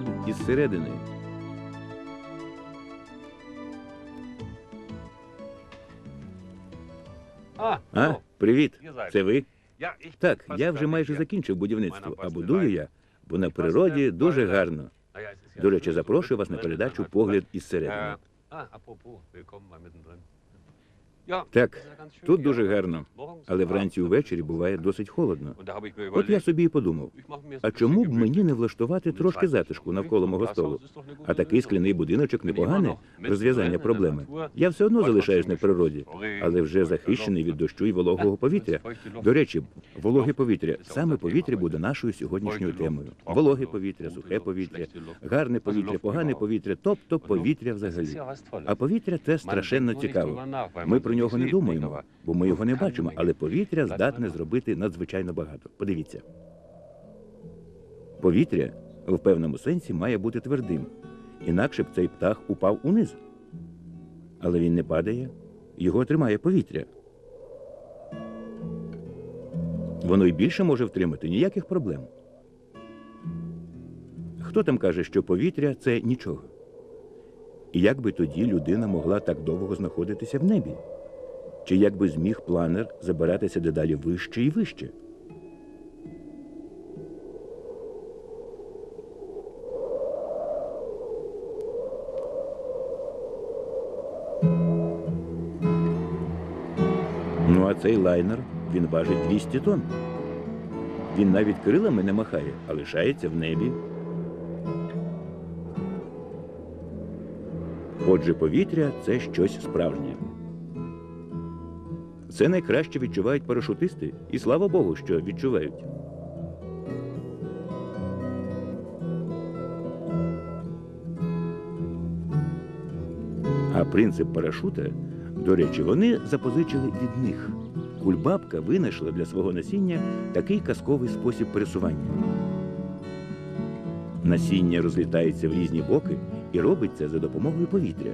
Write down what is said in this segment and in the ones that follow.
Погляд із середини. А, А, привіт. Це ви? Так, я вже майже закінчив будівництво, а будую я, бо на природі дуже гарно. До речі, запрошую вас на передачу Погляд із середини. Так, тут дуже гарно, але вранці увечері буває досить холодно. От я собі і подумав, а чому б мені не влаштувати трошки затишку навколо мого столу? А такий скляний будиночок непоганий розв'язання проблеми. Я все одно залишаюсь на природі, але вже захищений від дощу і вологого повітря. До речі, вологе повітря саме повітря буде нашою сьогоднішньою темою. Вологе повітря, сухе повітря, гарне повітря, погане повітря, тобто повітря взагалі. А повітря те страшенно цікаво. Ми про нього не думаємо, бо ми його не бачимо, але повітря здатне зробити надзвичайно багато. Подивіться. Повітря в певному сенсі має бути твердим, інакше б цей птах упав униз. Але він не падає, його тримає повітря. Воно й більше може втримати ніяких проблем. Хто там каже, що повітря це нічого? І як би тоді людина могла так довго знаходитися в небі? Чи як би зміг планер забиратися дедалі вище і вище? Ну, а цей лайнер він важить 200 тонн. Він навіть крилами не махає, а лишається в небі. Отже, повітря це щось справжнє. Це найкраще відчувають парашутисти, і слава Богу, що відчувають. А принцип парашута, до речі, вони запозичили від них. Кульбабка винайшла для свого насіння такий казковий спосіб пересування. Насіння розлітається в різні боки і робиться за допомогою повітря.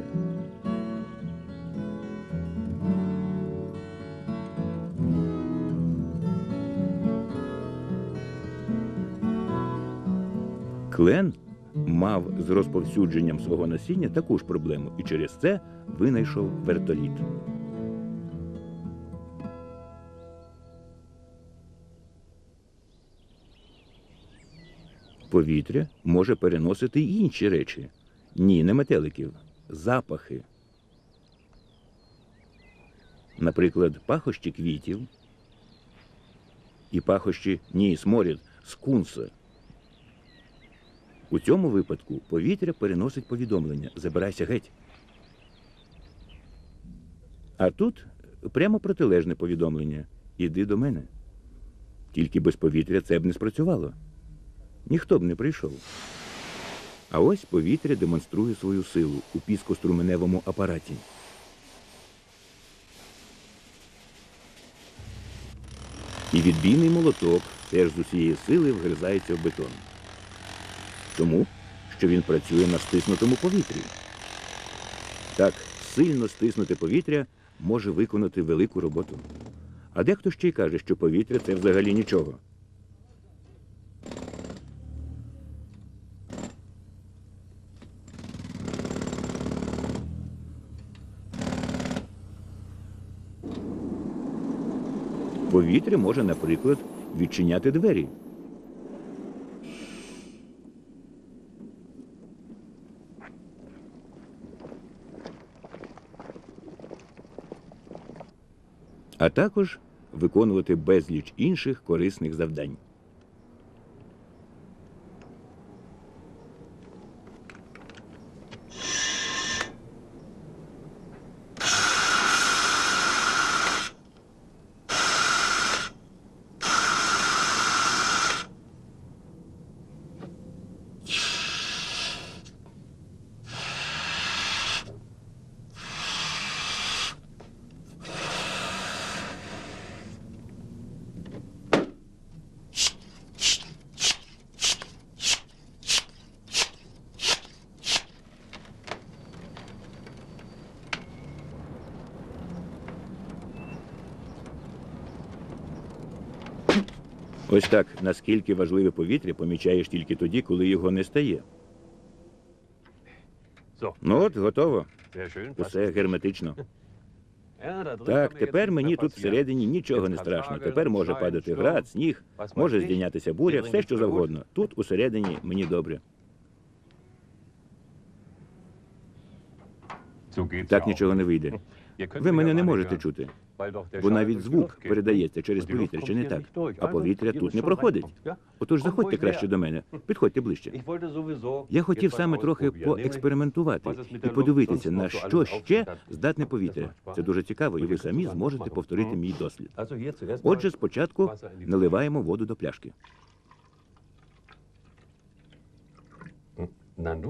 Клен мав з розповсюдженням свого насіння таку ж проблему і через це винайшов вертоліт. Повітря може переносити й інші речі. Ні, не метеликів, запахи. Наприклад, пахощі квітів і пахощі ні, сморід, скунса. У цьому випадку повітря переносить повідомлення Забирайся геть. А тут прямо протилежне повідомлення Іди до мене. Тільки без повітря це б не спрацювало. Ніхто б не прийшов. А ось повітря демонструє свою силу у піскоструменевому апараті. І відбійний молоток теж з усієї сили вгризається в бетон. Тому, що він працює на стиснутому повітрі. Так, сильно стиснути повітря може виконати велику роботу. А дехто ще й каже, що повітря це взагалі нічого. Повітря може, наприклад, відчиняти двері. А також виконувати безліч інших корисних завдань. Ось так, наскільки важливе повітря помічаєш тільки тоді, коли його не стає. Ну от, готово. Усе герметично. Так, тепер мені тут всередині нічого не страшно. Тепер може падати град, сніг, може здійнятися буря, все що завгодно. Тут усередині мені добре. Так нічого не вийде. Ви мене не можете чути, бо навіть звук передається через повітря, чи не так? А повітря тут не проходить. Отож, заходьте краще до мене. Підходьте ближче. Я хотів саме трохи поекспериментувати і подивитися, на що ще здатне повітря. Це дуже цікаво, і ви самі зможете повторити мій дослід. Отже, спочатку наливаємо воду до пляшки.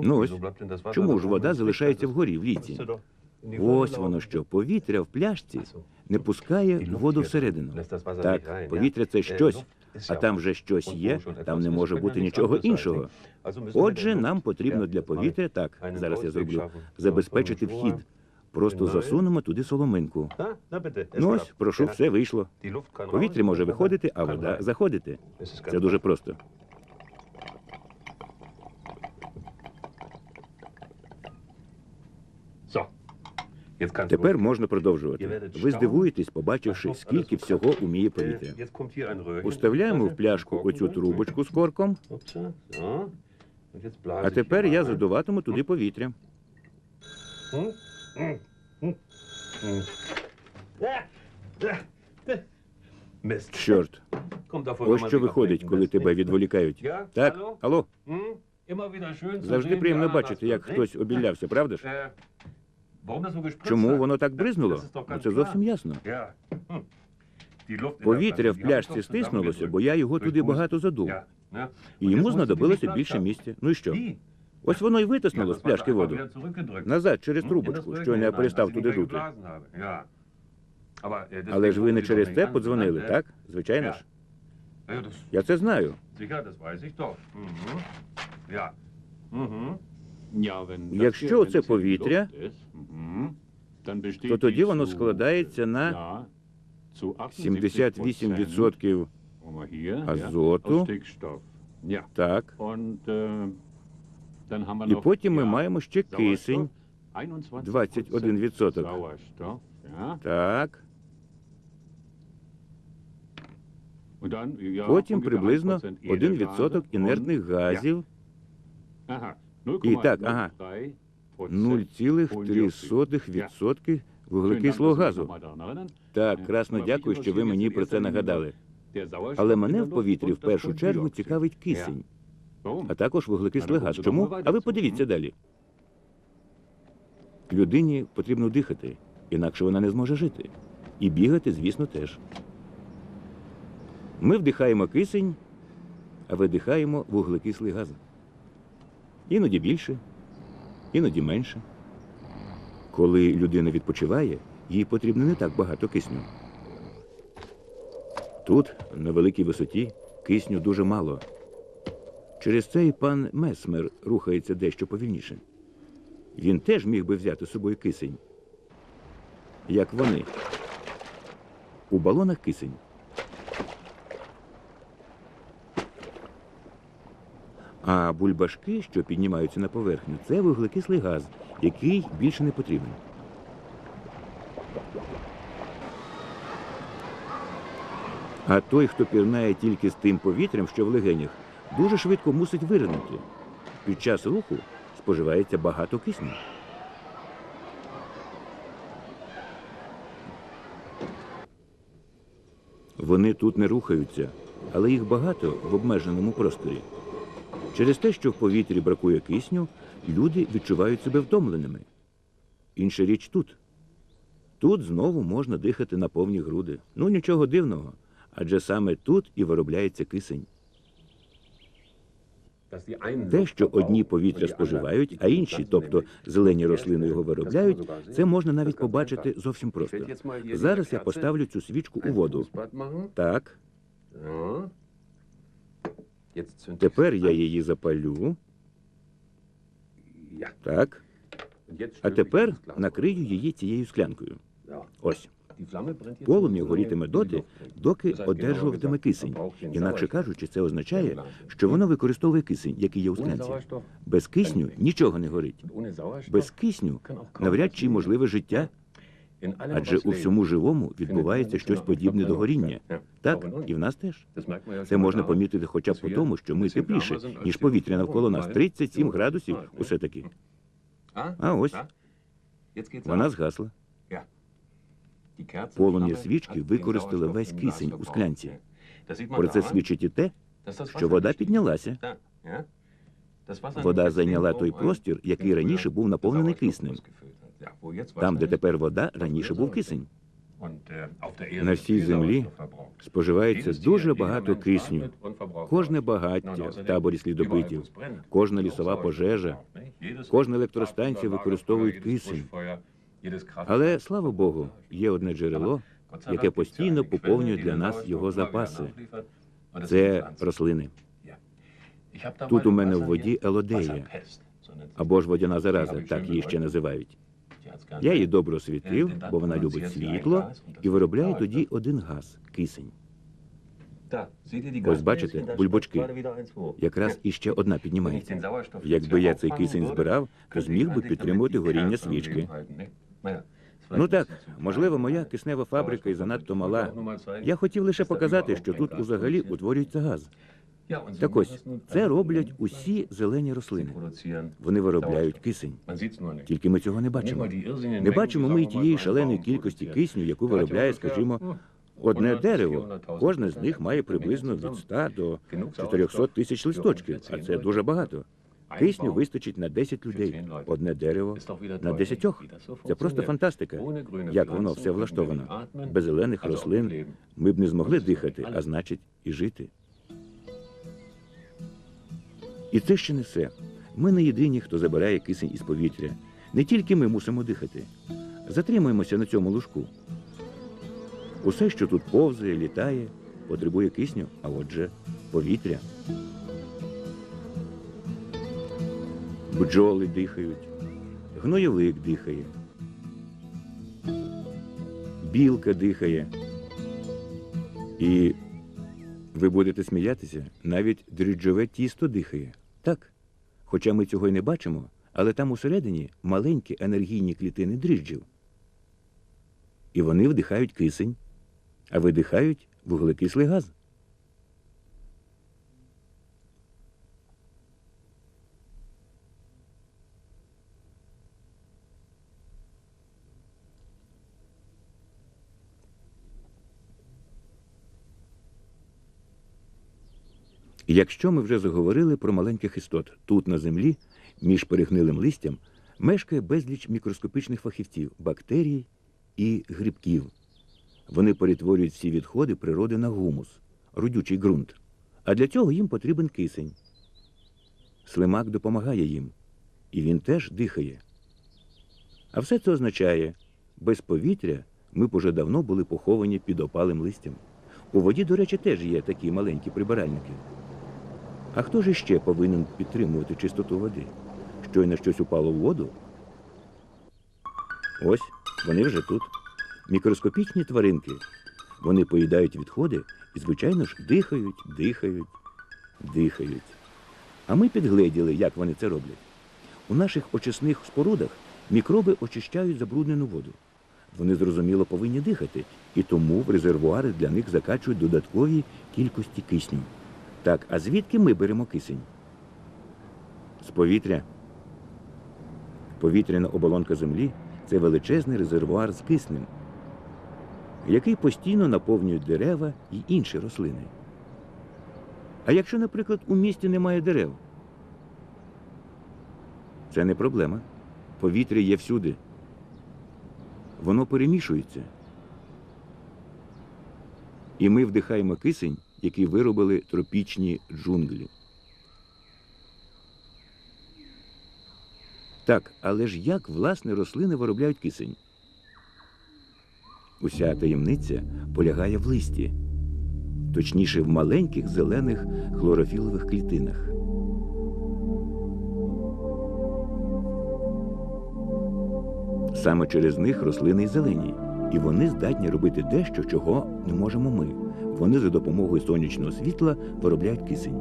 Ну ось, чому ж вода залишається вгорі в die Ось воно що, повітря в пляшці. Не пускає воду всередину. Так, повітря це Äh, щось, а там вже щось є, там не може бути нічого іншого. Отже, нам потрібно для повітря так. Зараз я зроблю забезпечити вхід. Просто засунемо туди соломинку. Ah, Ну ось, прошу, все вийшло. Повітря може виходити, а вода заходити. Це дуже просто. Тепер можна продовжувати. Ви здивуєтесь, побачивши, скільки всього уміє повітря. Äh. Уставляємо в пляшку оцю трубочку з корком, а тепер я задуватиму туди повітря. Hm? Hm? Hm? Hm. Чорт, ось що виходить, коли тебе відволікають. Так, Алло? завжди приємно бачити, як хтось обілявся, правда ж? Чому воно так бризнуло? Ну, це зовсім ясно. Hm. Повітря в пляшці стиснулося, бо я його туди багато задув. І йому знадобилося більше місця. Ну і що? Ось воно Ja, витиснуло з пляшки воду. Назад через Hm, трубочку, щойно я перестав туди дути. äh, Але ж ви не через те подзвонили, так? Звичайно ж. Я це знаю. Якщо це повітря, то тоді воно складається на 78% азоту. Так. І потім ми маємо ще кисень 21%. 21%. Так. Потім приблизно 1% інертних газів, І так, ага. 0,3% вуглекислого газу. Так, красно дякую, що ви мені про це нагадали. Але мене в повітрі в першу чергу цікавить кисень, а також вуглекислий газ. Чому? А ви подивіться далі. Людині потрібно дихати, інакше вона не зможе жити. І бігати, звісно, теж. Ми вдихаємо кисень, а видихаємо вуглекислий газ. Іноді більше, іноді менше. Коли людина відпочиває, їй потрібно не так багато кисню. Тут, на великій висоті, кисню дуже мало. Через це і пан Месмер рухається дещо повільніше. Він теж міг би взяти з собою кисень. Як вони. У балонах кисень. А бульбашки, що піднімаються на поверхню, це вуглекислий газ, який більше не потрібен. А той, хто пірнає тільки з тим повітрям, що в легенях, дуже швидко мусить виринути. Під час руху споживається багато кисню. Вони тут не рухаються, але їх багато в обмеженому просторі. Через те, що в повітрі бракує кисню, люди відчувають себе втомленими. Інша річ тут. Тут знову можна дихати на повні груди. Ну нічого дивного, адже саме тут і виробляється кисень. Те, що одні повітря споживають, а інші, тобто зелені рослини його виробляють, це можна навіть побачити зовсім просто. Зараз я поставлю цю свічку у воду. Так, тепер я її запалю. Так. А тепер накрию її цією склянкою. Ось. Полум'я горітиме доти, доки одержуватиме кисень. Інакше кажучи, це означає, що воно використовує кисень, який є у склянці. Без кисню нічого не горить. Без кисню навряд чи можливе життя, адже у всьому живому відбувається щось подібне до горіння. Так, і в нас теж. Це можна помітити хоча б по тому, що ми тепліше, ніж повітря навколо нас. 37 градусів усе таки. А? Ось. Вона згасла. Полум'я свічки використали весь кисень у склянці. Про це свідчить і те, що вода піднялася. Вода зайняла той простір, який раніше був наповнений киснем. Там, де тепер вода, раніше був кисень. На всій землі Споживається дуже багато кисню. Кожне багаття в таборі слідопитів, кожна лісова пожежа, кожна електростанція використовують кисень. Але слава Богу, є одне джерело, яке постійно поповнює для нас його запаси. Це рослини. Тут у мене в воді елодея, або ж водяна зараза, так її ще називають. Я її добре освітив, бо вона любить світло і виробляє тоді один газ кисень. Ось бачите, бульбочки. Якраз іще одна піднімається. Якби я цей кисень збирав, то зміг би підтримувати горіння свічки. Ну так, можливо, моя киснева фабрика і занадто мала. Я хотів лише показати, що тут взагалі утворюється газ. Так ось, це роблять усі зелені рослини. Вони виробляють кисень. Тільки ми цього не бачимо. Не бачимо ми й тієї шаленої кількості кисню, яку виробляє, скажімо, одне дерево. Кожне з них має приблизно від 100 до 400 тисяч листочків, а це дуже багато. Кисню вистачить на 10 людей. Одне дерево на десятьох. Це просто фантастика. Як воно все влаштовано. Без зелених рослин ми б не змогли дихати, а значить, і жити. І це ще не все. Ми не єдині, хто забирає кисень із повітря. Не тільки ми мусимо дихати. Затримуємося на цьому лужку. Усе, що тут повзає, літає, потребує кисню, а отже, повітря. Бджоли дихають, гнойовик дихає, білка дихає. І ви будете сміятися, навіть дріжджове тісто дихає. Так. Хоча ми цього й не бачимо, але там усередині маленькі енергійні клітини дріжджів. І вони вдихають кисень, а видихають вуглекислий газ. Якщо ми вже заговорили про маленьких істот, тут на землі, між перегнилим листям, мешкає безліч мікроскопічних фахівців, бактерій і грибків. Вони перетворюють всі відходи природи на гумус, родючий ґрунт. А для цього їм потрібен кисень. Слимак допомагає їм, і він теж дихає. А все це означає, без повітря ми б уже давно були поховані під опалим листям. У воді, до речі, теж є такі маленькі прибиральники. А хто ж іще повинен підтримувати чистоту води? Щойно щось упало в воду? Ось, вони вже тут. Мікроскопічні тваринки. Вони поїдають відходи і, звичайно ж, дихають, дихають, дихають. А ми підгледіли, як вони це роблять. У наших очисних спорудах мікроби очищають забруднену воду. Вони зрозуміло повинні дихати, і тому в резервуари для них закачують додаткові кількості кисню. Так, а звідки ми беремо кисень? З повітря. Повітряна оболонка землі це величезний резервуар з киснем, який постійно наповнюють дерева і інші рослини. А якщо, наприклад, у місті немає дерев, це не проблема. Повітря є всюди. Воно перемішується. І ми вдихаємо кисень, який виробили тропічні джунглі. Так, але ж як власне рослини виробляють кисень? Уся таємниця полягає в листі, точніше в маленьких зелених хлорофілових клітинах. Саме через них рослини й зелені. І вони здатні робити дещо, чого не можемо ми. Вони за допомогою сонячного світла виробляють кисень.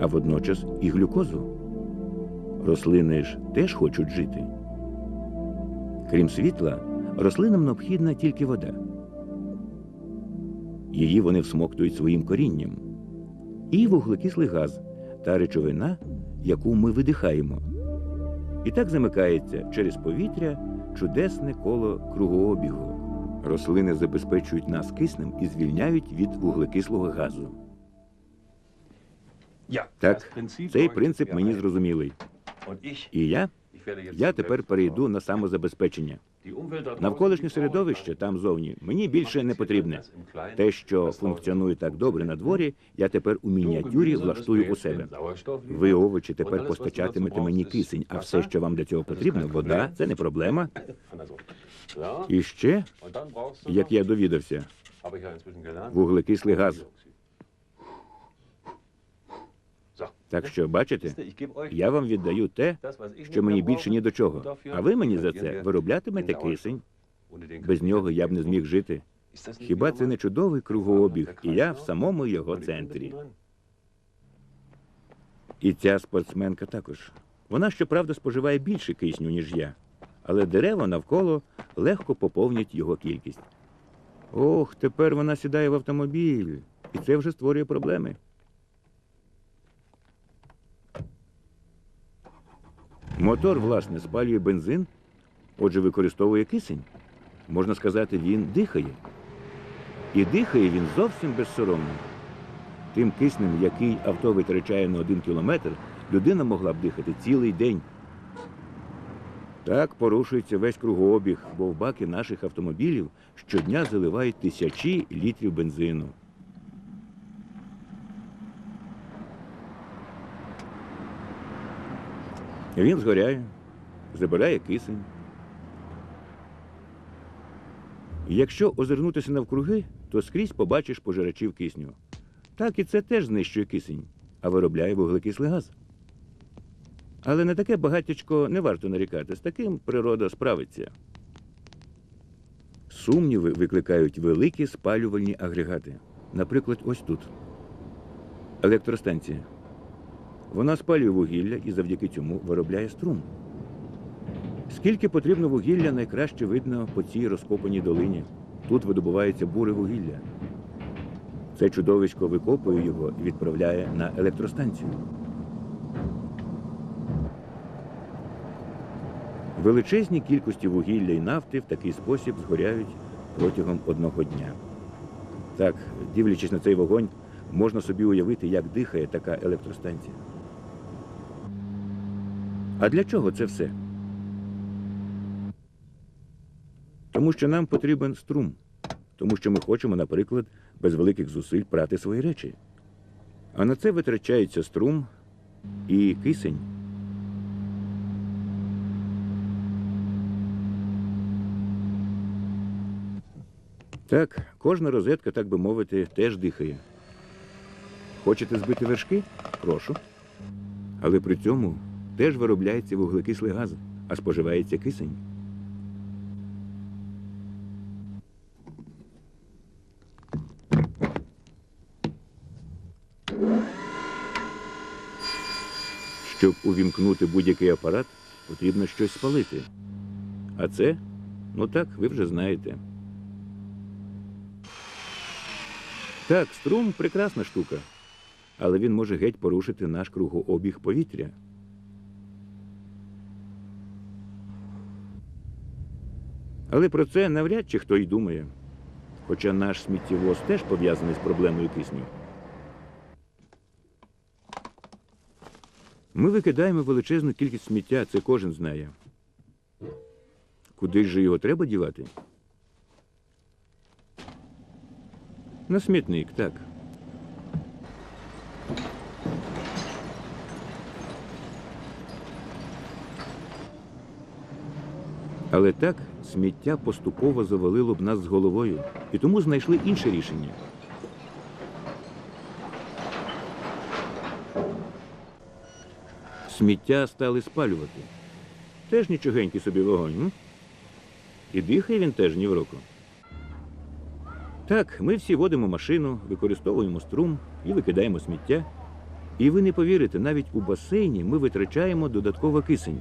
А водночас і глюкозу. Рослини ж теж хочуть жити. Крім світла, рослинам необхідна тільки вода. Її вони всмоктують своїм корінням. І вуглекислий газ та речовина, яку ми видихаємо. І так замикається через повітря чудесне коло кругообігу. Рослини забезпечують нас киснем і звільняють від вуглекислого газу. Так, цей принцип мені зрозумілий. І я, я тепер перейду на самозабезпечення. Навколишнє середовище там зовні мені більше не потрібне. Те, що функціонує так добре на дворі, я тепер у мініатюрі влаштую у себе. Ви, овочі, тепер постачатимете мені кисень, а все, що вам для цього потрібно, вода, це не проблема. І ще, як я довідався, вуглекислий газ. Так що, бачите, я вам віддаю те, що мені більше ні до чого. А ви мені за це вироблятимете кисень. Без нього я б не зміг жити. Хіба це не чудовий кругообіг, і я в самому його центрі. І ця спортсменка також. Вона, щоправда, споживає більше кисню, ніж я, але дерева навколо легко поповнять його кількість. Ох, тепер вона сідає в автомобіль, і це вже створює проблеми. Мотор, власне, спалює бензин, отже, використовує кисень. Можна сказати, він дихає. І дихає він зовсім безсоромно. Тим киснем, який авто витрачає на один кілометр, людина могла б дихати цілий день. Так порушується весь кругообіг, бо в баки наших автомобілів щодня заливають тисячі літрів бензину. Він згоряє, забирає кисень. Якщо озирнутися навкруги, то скрізь побачиш пожирачів кисню. Так і це теж знищує кисень, а виробляє вуглекислий газ. Але на таке багатячко не варто нарікати. З таким природа справиться. Сумніви викликають великі спалювальні агрегати. Наприклад, ось тут. Електростанція. Вона спалює вугілля і завдяки цьому виробляє струм. Скільки потрібно вугілля, найкраще видно по цій розкопаній долині. Тут видобувається буре вугілля. Це чудовисько викопує його і відправляє на електростанцію. Величезні кількості вугілля і нафти в такий спосіб згоряють протягом одного дня. Так, дивлячись на цей вогонь, можна собі уявити, як дихає така електростанція. А для чого це все? Тому що нам потрібен струм. Тому що ми хочемо, наприклад, без великих зусиль прати свої речі. А на це витрачається струм і кисень. Так, кожна розетка, так би мовити, теж дихає. Хочете збити вершки? Прошу. Але при цьому теж виробляється вуглекислий газ, а споживається кисень. Щоб увімкнути будь-який апарат, потрібно щось спалити. А це, ну так, ви вже знаєте. Так, струм прекрасна штука, але він може геть порушити наш кругообіг повітря. Але про це навряд чи хто й думає. Хоча наш сміттєвоз теж пов'язаний з проблемою кисню. Ми викидаємо величезну кількість сміття, це кожен знає. Куди ж його треба дівати? На смітник, так. Але так сміття поступово завалило б нас з головою, і тому знайшли інше рішення. Сміття стали спалювати. Теж нічогенький собі вогонь. М? І дихає він теж ні в року. Так, ми всі водимо машину, використовуємо струм і викидаємо сміття. І ви не повірите, навіть у басейні ми витрачаємо додатково кисень.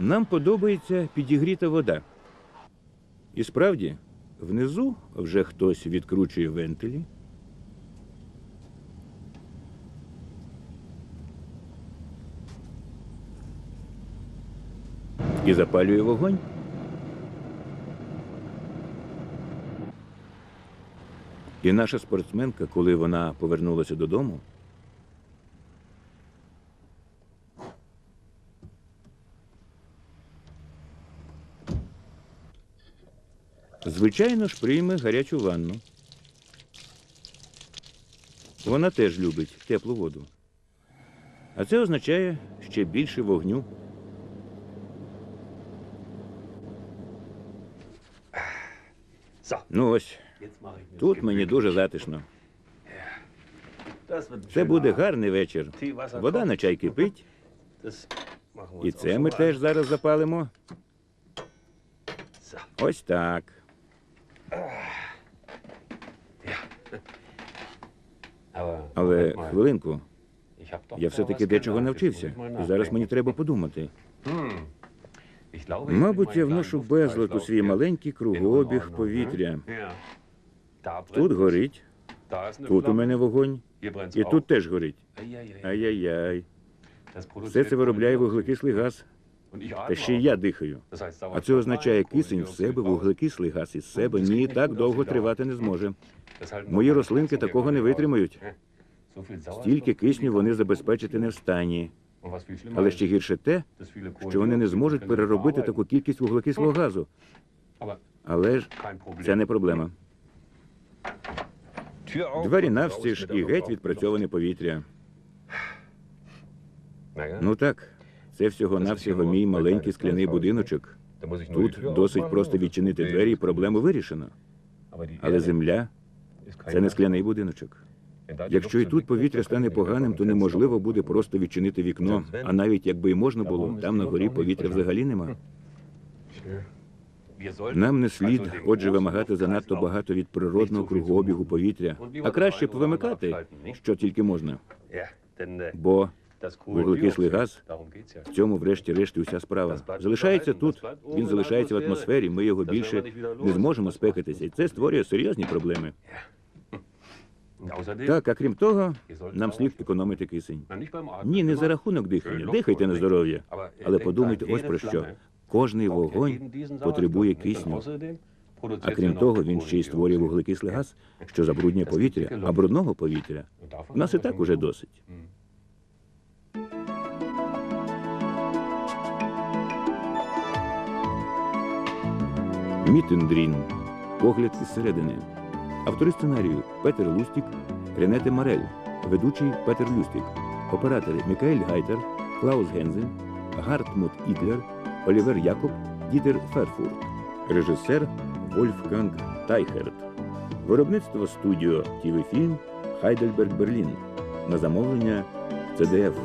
Нам подобається підігріта вода. І справді, внизу вже хтось відкручує вентилі. І запалює вогонь. І наша спортсменка, коли вона повернулася додому, звичайно ж прийме гарячу ванну. Вона теж любить теплу воду. А це означає ще більше вогню. Ну ось, тут мені дуже затишно. Це буде гарний вечір. Вода на чай кипить, і це ми теж зараз запалимо. Ось так. Але хвилинку, я все-таки дечого навчився. Зараз мені треба подумати. Hm. Мабуть, я вношу безлад у свій маленький кругообіг повітря. Тут горить, тут у мене вогонь, і тут теж горить. Ай-яй-яй. Все це виробляє вуглекислий газ, та ще й я дихаю. А це означає кисень в себе, вуглекислий газ із себе. Ні, так довго тривати не зможе. Мої рослинки такого не витримають. Sauerstoff Стільки кисню вони забезпечити не в стані. Але ще гірше те, що вони не зможуть переробити таку кількість вуглекислого газу. Але ж це не проблема. Двері навстіж і геть відпрацьоване повітря. Ну так, це всього-навсього мій маленький скляний будиночок. Тут досить просто відчинити двері, і проблему вирішено. Але земля це не скляний будиночок. Якщо і тут повітря стане поганим, то неможливо буде просто відчинити вікно. А навіть якби й можна було, там на горі повітря взагалі нема. Нам не слід, отже, вимагати занадто багато від природного кругообігу повітря, а краще б вимикати, що тільки можна. Бо вуглекислий газ в цьому, врешті-решт, уся справа. Залишається тут, він залишається в атмосфері, ми його більше не зможемо спекатися, і це створює серйозні проблеми. Так, а крім того, нам слід економити кисень. Ні, не за рахунок дихання, дихайте на здоров'я. Але подумайте ось про що. Кожний вогонь потребує кисню. А крім того, він ще й створює вуглекислий газ, що забруднює повітря, а брудного повітря у нас і так уже досить. Мітендрін. Погляд із середини. Автори сценарію Петер Лустік, Ренете Марель, ведучий Петер Люстік, оператори Мікаель Гайтер, Клаус Гензен, Гартмут Ідлер, Олівер Якоб, Дітер Ферфурт, режисер Вольфганг Тайхерт, виробництво студіо ТВ Фільм Хайдельберг Берлін на замовлення ЦДФ